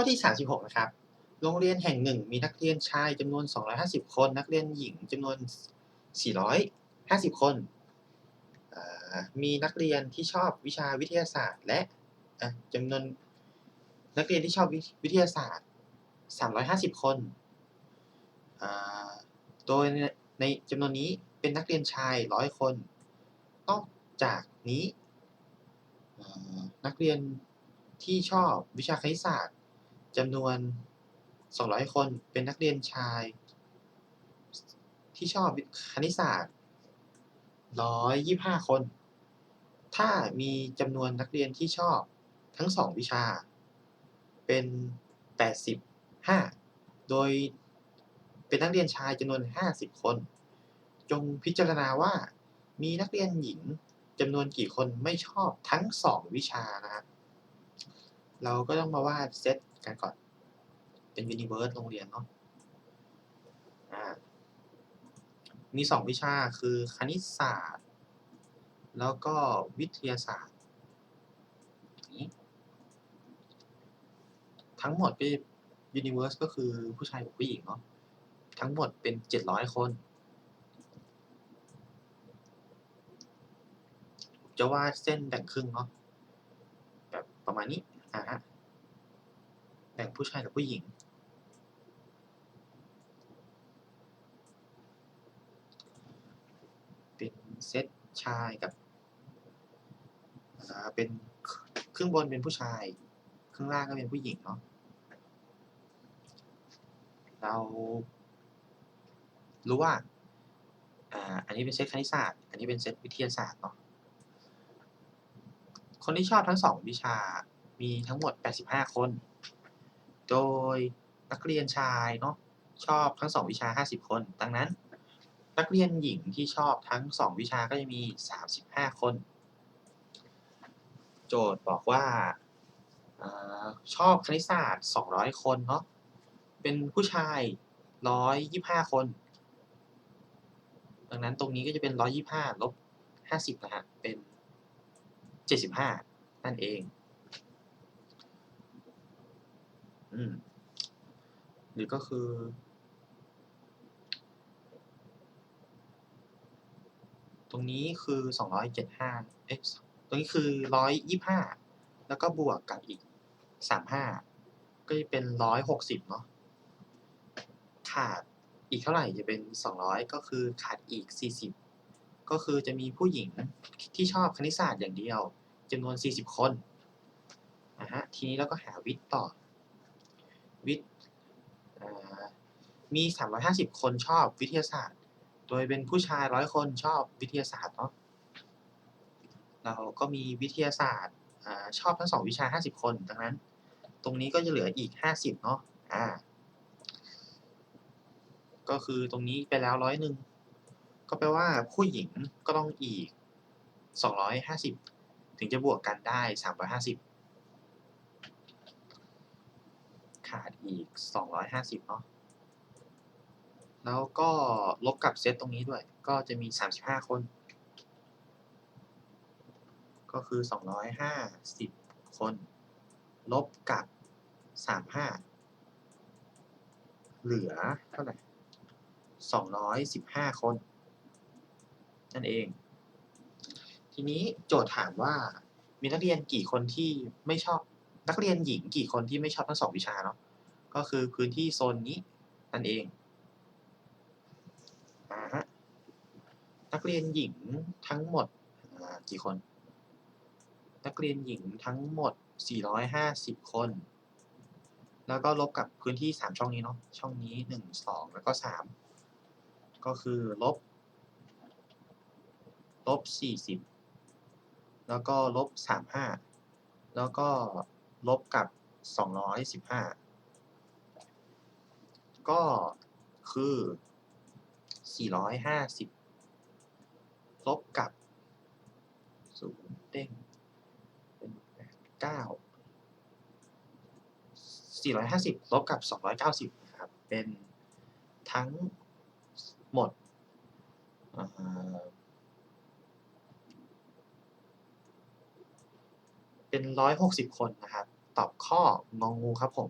ข้อที่ 36 นะครับ โรงเรียนแห่งหนึ่งมีนักเรียนชายจำนวน 250 คน นักเรียนหญิงจำนวน 450 คนอ่ามีนักเรียนที่ชอบวิชาวิทยาศาสตร์ และจำนวนนักเรียนที่ชอบวิทยาศาสตร์ 350 คนอ่าโดยในจำนวนนี้เป็นนักเรียนชาย 100 คน นอกจากนี้นักเรียนที่ชอบวิชาคณิตศาสตร์ จำนวน 200 คนเป็นนักเรียนชาย ที่ชอบคณิตศาสตร์ 125 คน ถ้ามีจำนวนนักเรียนที่ชอบทั้ง 2 วิชา เป็น 85 โดยเป็นนักเรียนชายจำนวน 50 คน จงพิจารณาว่ามีนักเรียนหญิงจำนวนกี่คนไม่ชอบทั้ง 2 วิชานะครับเราก็ต้องมาวาดเซต กันก่อน เป็นยูนิเวิร์สโรงเรียนเนาะอ่ามีสองวิชาคือคณิตศาสตร์ แล้วก็วิทยาศาสตร์ ทั้งหมดเป็นยูนิเว r ร์สก็คือผู้ชายกับผู้หญิงเนาะทั้งหมดเป็นเจ็ดร้อยคน จะวาดเส้นแบ่งครึ่งเนาะแบบประมาณนี้อ่าฮะ แบ่งผู้ชายกับผู้หญิง เป็นเซตชายกับอ่าเป็นครึ่งบนเป็นผู้ชายครึ่งล่างก็เป็นผู้หญิงเนาะเรารู้ว่าอ่า อันนี้เป็นเซตคณิตศาสตร์ อันนี้เป็นเซตวิทยาศาสตร์เนาะ คนที่ชอบทั้งสองวิชา มีทั้งหมด 85 คน โดยนักเรียนชายเนาะชอบทั้งสองวิชา 50 คน ดังนั้น นักเรียนหญิงที่ชอบทั้งสองวิชาก็จะมี 35 คน โจทย์บอกว่าอาชอบคณิตศาสตร์ 200 คนเนาะเป็นผู้ชาย 125 คน ดังนั้นตรงนี้ก็จะเป็น 125 ลบ 50 นะฮะ เป็น 75 นั่นเอง อืมหรือก็คือ ตรงนี้คือ275เอ๊ะตรงนี้คือ125แล้วก็บวกกับอีก35ก็จะเป็น160เนาะขาดอีกเท่าไหร่จะเป็น200ก็คือขาดอีก40ก็คือจะมีผู้หญิงที่ชอบคณิตศาสตร์อย่างเดียวจำนวน 40 คนนะฮะ ทีนี้เราก็หาวิทย์ต่อ วิทย์อ่ามี 350 คนชอบวิทยาศาสตร์ โดยเป็นผู้ชาย100คนชอบวิทยาศาสตร์เนาะ เราก็มีวิทยาศาสตร์อชอบทั้ง2วิชา 50 คน ดังนั้น ตรงนี้ก็จะเหลืออีก 50 เนาะ อ่า ก็คือตรงนี้ไปแล้วร้อยหนึ่ง ก็แปลว่าผู้หญิงก็ต้องอีก 250 ถึงจะบวกกันได้ 350 ขาดอีก 250เนาะ แล้วก็ลบกับเซตตรงนี้ด้วย ก็จะมี 35 คน ก็คือ 250 คน ลบกับ 35 เหลือเท่าไหร่ 215 คน นั่นเอง ทีนี้โจทย์ถามว่ามีนักเรียนกี่คนที่ไม่ชอบ นักเรียนหญิงกี่คนที่ไม่ชอบทั้งสองวิชาเนาะก็คือพื้นที่โซนนี้นั่นเองอาฮะนักเรียนหญิงทั้งหมดกี่คน นักเรียนหญิงทั้งหมด 450 คน แล้วก็ลบกับพื้นที่ 3 ช่องนี้เนาะช่องนี้ 1 2 แล้วก็ 3 ก็คือลบลบ40 แล้วก็ลบ35 แล้วก็ ลบกับ 215 ก็คือ 450 ลบกับ 0 เด้งเป็น9 450 ลบกับ 290นะครับ เป็นทั้งหมดอ่า เป็น 160 คนนะครับ ตอบข้ององูครับผม